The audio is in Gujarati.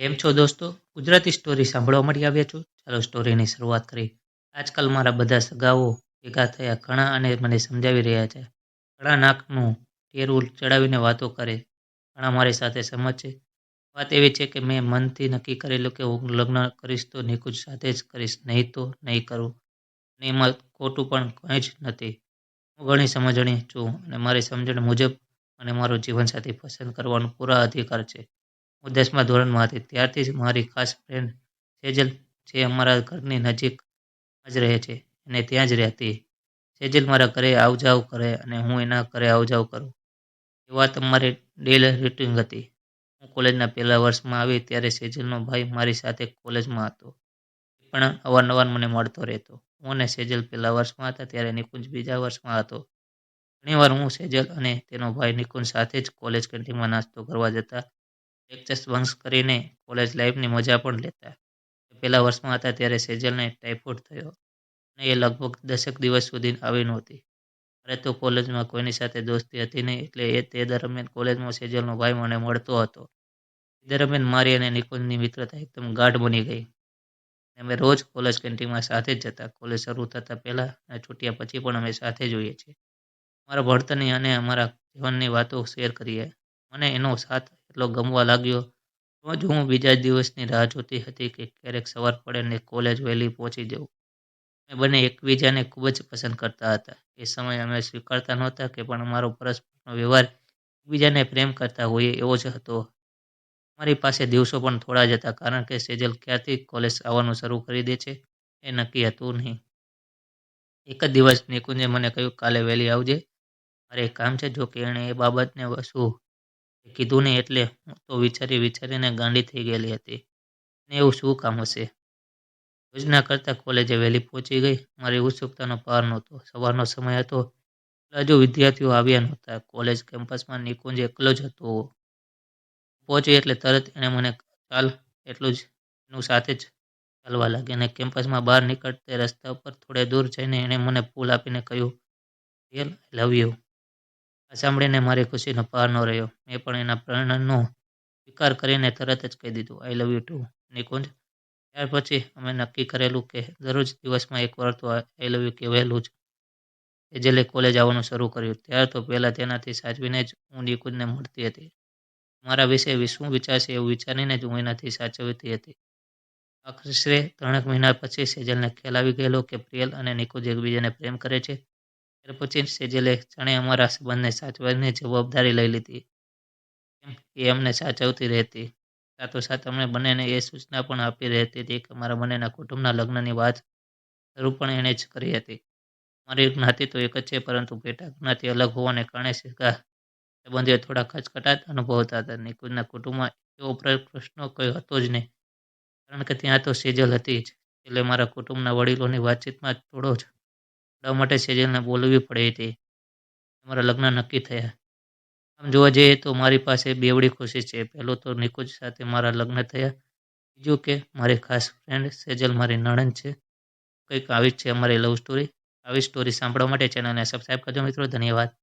કેમ છો દોસ્તો? ગુજરાતી સ્ટોરી સાંભળવા મળી આવ્યા છો? ચાલો સ્ટોરીની શરૂઆત કરી આજકાલ મારા બધા સગાઓ ભેગા થયા, ઘણા અને મને સમજાવી રહ્યા છે. ઘણા નાકનું ટેરું ચડાવીને વાતો કરે. ઘણા મારી સાથે સમજ છે. વાત એવી છે કે મેં મનથી નક્કી કરેલું કે હું લગ્ન કરીશ તો નિકુંજ સાથે જ કરીશ, નહીં તો નહીં કરું. અને એમાં ખોટું પણ કંઈ જ નથી. હું ઘણી સમજણી છું અને મારી સમજણ મુજબ મને મારો જીવનસાથી પસંદ કરવાનો પૂરા અધિકાર છે. હું દસમા ધોરણમાં હતી. ત્યારથી જ મારી ખાસ ફ્રેન્ડ સેજલ જે અમારા ઘરની નજીક જ રહે છે અને ત્યાં જ રહેતી. સેજલ મારા ઘરે આવ જાવ કરે અને હું એના ઘરે આવ જાવ કરું. એ વાત અમારી ડેલી રૂટિન હતી. હું કોલેજના પહેલા વર્ષમાં આવી ત્યારે સેજલનો ભાઈ મારી સાથે કોલેજમાં હતો. પણ અવારનવાર મને મળતો રહેતો. હું અને સેજલ પહેલા વર્ષમાં હતા ત્યારે નિકુંજ બીજા વર્ષમાં હતો. ઘણીવાર હું સેજલ અને તેનો ભાઈ નિકુંજ સાથે જ કોલેજ કેન્ટીનમાં નાસ્તો કરવા જતા લેક્ચર્સ બંક કરીને કોલેજ લાઈફની મજા પણ લેતા. પહેલા વર્ષમાં હતા ત્યારે સેજલને ટાઇફોઇડ થયો અને એ લગભગ દસેક દિવસ સુધી આવી નહોતી. મારે તો કોલેજમાં કોઈની સાથે દોસ્તી હતી નહીં, એટલે એ તે દરમિયાન કોલેજમાં સેજલનો ભાઈ મને મળતો હતો. એ દરમિયાન મારી અને નિકુંજની મિત્રતા એકદમ ગાઢ બની ગઈ. અમે રોજ કોલેજ કેન્ટીનમાં સાથે જ જતા કોલેજ શરૂ થતાં પહેલાં અને છૂટ્યા પછી પણ અમે સાથે જ હોઈએ છીએ. અમારા ભણતરની અને અમારા જીવનની વાતો શેર કરીએ. મને એનો સાથ એટલો ગમવા લાગ્યો. રોજ હું બીજા દિવસની રાહ જોતી હતી કે ક્યારેક સવાર પડે ને કોલેજ વહેલી પહોંચી જવું. અમે બંને એકબીજાને ખૂબ જ પસંદ કરતા હતા. એ સમયે અમે સ્વીકારતા નહોતા કે પણ અમારો પરસ્પરનો વ્યવહાર એકબીજાને પ્રેમ કરતા હોઈએ એવો જ હતો. અમારી પાસે દિવસો પણ થોડા જ હતા કારણ કે સેજલ ક્યારથી કોલેજ આવવાનું શરૂ કરી દે છે એ નક્કી હતું નહીં. એક જ દિવસ નિકુંજે મને કહ્યું, કાલે વહેલી આવજે. મારે કામ છે, જો કે એણે એ બાબતને શું કીધું ને એટલે હું તો વિચારી વિચારીને ગાંડી થઈ ગયેલી હતી. ને એવું શું કામ હશે? યોજના કરતાં કોલેજે વહેલી પહોંચી ગઈ. મારી ઉત્સુકતાનો પાર નહોતો. સવારનો સમય હતો. હજુ વિદ્યાર્થીઓ આવ્યા નહોતા. કોલેજ કેમ્પસમાં નિકુંજ એકલો જ હતો. પહોંચી એટલે તરત એણે મને ચાલ એટલું જ એનું સાથે જ ચાલવા લાગી અને કેમ્પસમાં બહાર નીકળતે રસ્તા ઉપર થોડે દૂર જઈને એણે મને ફૂલ આપીને કહ્યું રિયલ આઈ લવ યુ આ સાંભળીને મારી ખુશીનો પાર ન રહ્યો. મેં પણ એના પ્રણયનો સ્વીકાર કરીને તરત જ કહી દીધું I love you too Nikunj, ત્યાર પછી અમે નક્કી કરેલું કે દરરોજ દિવસમાં એક વાર તો આઈ લવ યુ કહેવાયેલું જ એજલે કોલેજ આવવાનું શરૂ કર્યું. ત્યાર તો પહેલાં તેનાથી સાચવીને જ હું નિકુંજને મળતી હતી. મારા વિશે શું વિચારશે એવું વિચારીને જ હું એનાથી સાચવતી હતી. આખરે ત્રણેક મહિના પછી સેજલને ખ્યાલ આવી ગયેલો કે પ્રિયલ અને નિકુંજ એકબીજાને પ્રેમ કરે છે. ત્યાર પછી સેજલે જાણે અમારા સંબંધને સાચવાની જવાબદારી લઈ લીધી. એમ એ અમને સાચવતી રહેતી. સાથોસાથ અમને બંનેને એ સૂચના પણ આપી રહેતી હતી કે અમારા બંનેના કુટુંબના લગ્નની વાત શરૂ પણ એણે જ કરી હતી. મારી જ્ઞાતિ તો એક જ છે, પરંતુ પેટા જ્ઞાતિ અલગ હોવાને કારણે સગા સંબંધીઓ થોડા ખચખટાટ અનુભવતા હતા. નિકુંજના કુટુંબમાં એવો પ્રશ્ન કોઈ હતો જ નહીં. કારણ કે ત્યાં તો સેજલ હતી જ. એટલે મારા કુટુંબના વડીલોની વાતચીતમાં થોડો જ એટલા માટે સેજલને બોલવી પડી હતી. અમારા લગ્ન નક્કી થયા. આમ જોવા જઈએ તો મારી પાસે બેવડી ખુશી છે. પહેલો તો નિકુંજ સાથે મારા લગ્ન થયા. બીજું કે, મારી ખાસ ફ્રેન્ડ સેજલ મારી નણંદ છે. કંઈક આવી જ છે અમારી લવ સ્ટોરી આવી સ્ટોરી સાંભળવા માટે ચેનલને સબસ્ક્રાઈબ કરજો મિત્રો. ધન્યવાદ.